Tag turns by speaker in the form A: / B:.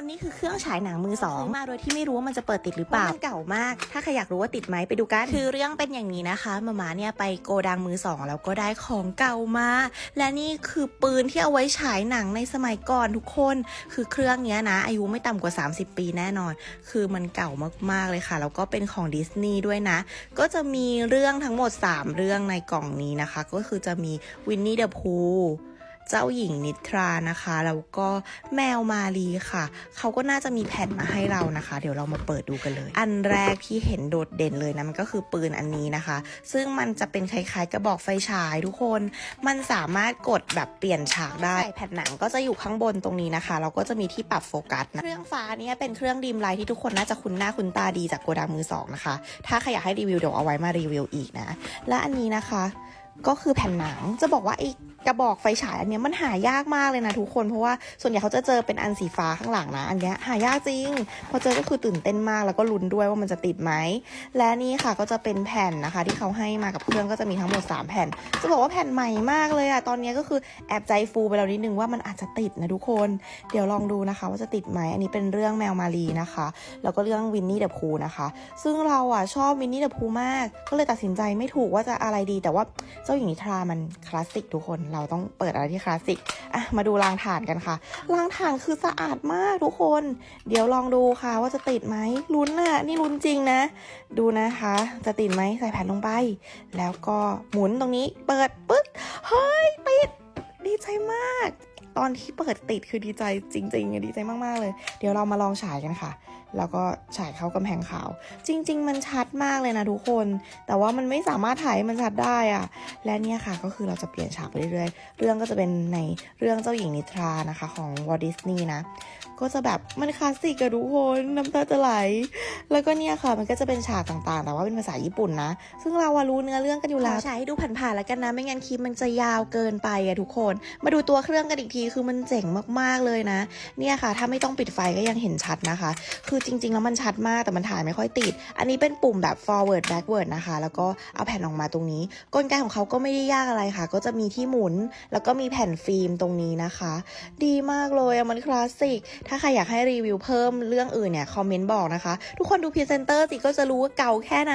A: คนนี่คือเครื่องฉายหนังมือสองซื้อมาโดยที่ไม่รู้ว่ามันจะเปิดติดหรือเปล่ามันเก่ามาก ถ้าใครอยากรู้ว่าติดไหมไปดูกัน คือเรื่องเป็นอย่างนี้นะคะมาม่าเนี่ยไปโกดังมือสองแล้วก็ได้ของเก่ามา และนี่คือปืนที่เอาไว้ฉายหนังในสมัยก่อนทุกคน คือเครื่องเนี้ยนะ อายุไม่ต่ำกว่า 30 ปีแน่นอน คือมันเก่ามากๆเลยค่ะแล้วก็เป็นของดิสนีย์ด้วยนะ ก็จะมีเรื่องทั้งหมด 3 เรื่องในกล่องนี้นะคะ ก็คือจะมีวินนี่เดอะพู เจ้าหญิงนิทรานะคะแล้วก็แมวมาลีค่ะ เขาก็น่าจะมีแผ่นมาให้เรานะคะ เดี๋ยวเรามาเปิดดูกันเลย อันแรกที่เห็นโดดเด่นเลยนะมันก็คือปืนอันนี้นะคะ ซึ่งมันจะเป็นคล้ายๆกระบอกไฟฉายทุกคน มันสามารถกดแบบเปลี่ยนฉากได้แผ่นหนังก็จะอยู่ข้างบนตรงนี้นะคะแล้วก็จะมีที่ปรับโฟกัสนะเครื่องฟ้าเนี่ยเป็นเครื่องดีมไลท์ที่ทุกคนน่าจะคุ้นหน้าคุ้นตาดีจากโกดังมือสองนะคะ ถ้าใครอยากให้รีวิวเดี๋ยวเอาไว้มารีวิวอีกนะ และอันนี้นะคะ ก็คือแผ่นหนังจะบอกว่าไอ้กระบอกไฟฉายอันเนี้ยมันหายากมากเลยนะทุกคนเพราะว่าส่วนใหญ่เขาจะเจอเป็นอันสีฟ้าข้างหลังนะ อันเนี้ยหายากจริง พอเจอก็คือตื่นเต้นมากแล้วก็ลุ้นด้วยว่ามันจะติดไหมและนี่ค่ะก็จะเป็นแผ่นนะคะ ที่เขาให้มากับเครื่องก็จะมีทั้งหมด 3 แผ่น จะบอกว่าแผ่นใหม่มากเลยอะตอนนี้ก็คือแอบใจฟูไปแล้วนิดนึงว่ามันอาจจะติดนะทุกคน เดี๋ยวลองดูนะคะ ว่าจะติดไหมอันนี้เป็นเรื่องแมวมารีนะคะ แล้วก็เรื่องวินนี่เดอะพูนะคะ ซึ่งเราอะชอบวินนี่เดอะพูมาก ก็เลยตัดสินใจไม่ถูกว่าจะอะไรดีแต่ว่าเจ้าหญิงนิทรามันคลาสสิกทุกคน เราต้องเปิดอะไรที่คลาสสิกอะมาดูรางฐานกันค่ะรางฐานคือสะอาดมากทุกคน เดี๋ยวลองดูค่ะว่าจะติดไหมลุ้นน่ะ นี่ลุ้นจริงนะ ดูนะคะ จะติดไหมใส่แผ่นลงไป แล้วก็หมุนตรงนี้ เปิดปึ๊บเฮ้ยติดดีใจมาก ตอนที่เปิดติดคือดีใจจริงๆอะดีใจมากๆเลย เดี๋ยวเรามาลองฉายกันค่ะ แล้วก็ฉายเข้ากำแพงขาว จริง ๆ มันชัดมากเลยนะทุกคน แต่ว่ามันไม่สามารถถ่ายมันชัดได้อะและเนี่ยค่ะก็คือเราจะเปลี่ยนฉากไปเรื่อยๆ เรื่องก็จะเป็นในเรื่องเจ้าหญิงนิทรานะคะ ของวอลดิสนีย์นะ ก็จะแบบมันคลาสสิกอะทุกคนน้ำตาจะไหล แล้วก็เนี่ยค่ะมันก็จะเป็นฉากต่างๆ แต่ว่าเป็นภาษาญี่ปุ่นนะ ซึ่งเราอะรู้เนื้อเรื่องกันอยู่แล้วให้ดูผ่านๆแล้วกันนะไม่งั้นคลิปมันจะยาวเกินไปอะทุกคน มาดูตัวเครื่องกันอีกทีคือมันเจ๋งมากๆเลยนะ เนี่ยค่ะ ถ้าไม่ต้องปิดไฟก็ยังเห็นชัดนะคะ คือจริง ๆ แล้วมันชัดมากแต่มันถ่ายไม่ค่อยติด อันนี้เป็นปุ่มแบบ forward backward นะคะ แล้วก็เอาแผ่นออกมาตรงนี้ กลไกของเขาก็ไม่ได้ยากอะไรค่ะ ก็จะมีที่หมุน แล้วก็มีแผ่นฟิล์มตรงนี้นะคะ ดีมากเลยอะมันคลาสสิกถ้าใครอยากให้รีวิวเพิ่มเรื่องอื่นเนี่ยคอมเมนต์บอกนะคะ ทุกคนดูพรีเซนเตอร์สิก็จะรู้ว่าเก่าแค่ไหน